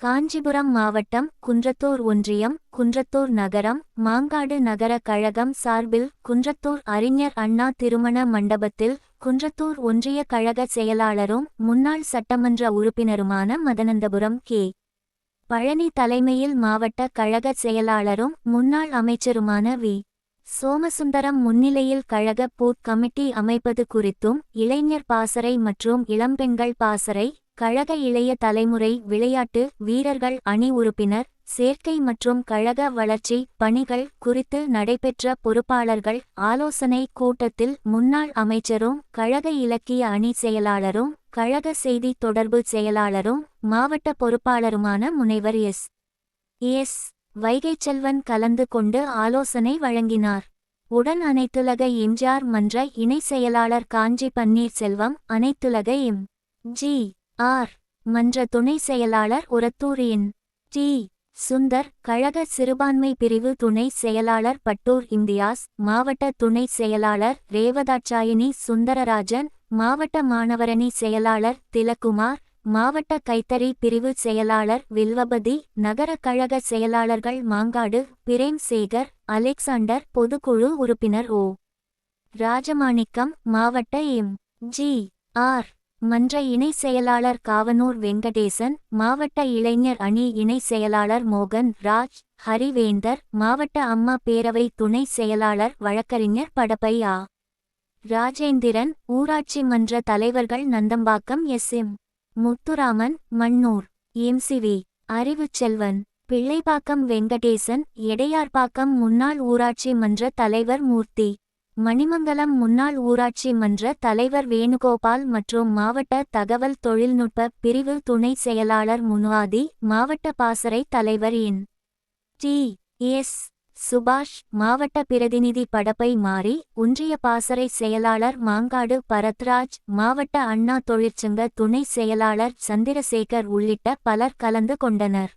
காஞ்சிபுரம் மாவட்டம் குன்றத்தூர் ஒன்றியம் குன்றத்தூர் நகரம் மாங்காடு நகர கழகம் சார்பில் குன்றத்தூர் அறிஞர் அண்ணா திருமண மண்டபத்தில் குன்றத்தூர் ஒன்றிய கழக செயலாளரும் முன்னாள் சட்டமன்ற உறுப்பினருமான மதனந்தபுரம் கே. பழனி தலைமையில் மாவட்ட கழக செயலாளரும் முன்னாள் அமைச்சருமான வி. சோமசுந்தரம் முன்னிலையில் கழக பூத் கமிட்டி அமைப்பது குறித்தும் இளைஞர் பாசறை மற்றும் இளம்பெண்கள் பாசறை கழக இளைய தலைமுறை விளையாட்டு வீரர்கள் அணி உறுப்பினர் சேர்க்கை மற்றும் கழக வளர்ச்சி பணிகள் குறித்து நடைபெற்ற பொறுப்பாளர்கள் ஆலோசனை கூட்டத்தில் முன்னாள் அமைச்சரும் கழக இலக்கிய அணி செயலாளரும் கழக செய்தி தொடர்பு செயலாளரும் மாவட்ட பொறுப்பாளருமான முனைவர் எஸ். எஸ். வைகைச்செல்வன் கலந்து கொண்டு ஆலோசனை வழங்கினார். உடன் அனைத்துலக எம்ஜிஆர் மன்ற இணை செயலாளர் காஞ்சி பன்னீர்செல்வம் அனைத்துலக எம். ஜி. ஆர். மன்ற துணை செயலாளர் உரத்தூரின் டி. சுந்தர் கழக சிறுபான்மை பிரிவு துணை செயலாளர் பட்டூர் இந்தியாஸ் மாவட்ட துணை செயலாளர் ரேவதாட்சாயினி சுந்தரராஜன் மாவட்ட மாணவரணி செயலாளர் திலக்குமார் மாவட்ட கைத்தறி பிரிவு செயலாளர் வில்வபதி நகர கழக செயலாளர்கள் மாங்காடு பிரேம் சேகர் அலெக்சாண்டர் பொதுக்குழு உறுப்பினர் ஓ. ராஜமாணிக்கம் மாவட்ட எம். ஜி. ஆர். மன்ற இணை செயலாளர் காவனூர் வெங்கடேசன் மாவட்ட இளைஞர் அணி இணை செயலாளர் மோகன் ராஜ் ஹரிவேந்தர் மாவட்ட அம்மா பேரவை துணை செயலாளர் வழக்கறிஞர் படப்பை ஆ. ராஜேந்திரன் ஊராட்சி மன்ற தலைவர்கள் Nandambakkam S M. Muthuraman Mannur MCV Arivuchelvan. Pillaipakkam Venkatesan Edaiyarpakkam முன்னாள் ஊராட்சி மன்ற தலைவர் மூர்த்தி. மணிமங்கலம் முன்னாள் ஊராட்சி மன்ற தலைவர் வேணுகோபால் மற்றும் மாவட்ட தகவல் தொழில்நுட்ப பிரிவு துணை செயலாளர் முனுவாதி மாவட்ட பாசறை தலைவர் என். டி. எஸ். சுபாஷ் மாவட்ட பிரதிநிதி படப்பை மாறி ஒன்றிய பாசறை செயலாளர் மாங்காடு பரத்ராஜ் மாவட்ட அண்ணா தொழிற்சங்க துணை செயலாளர் சந்திரசேகர் உள்ளிட்ட பலர் கலந்து கொண்டனர்.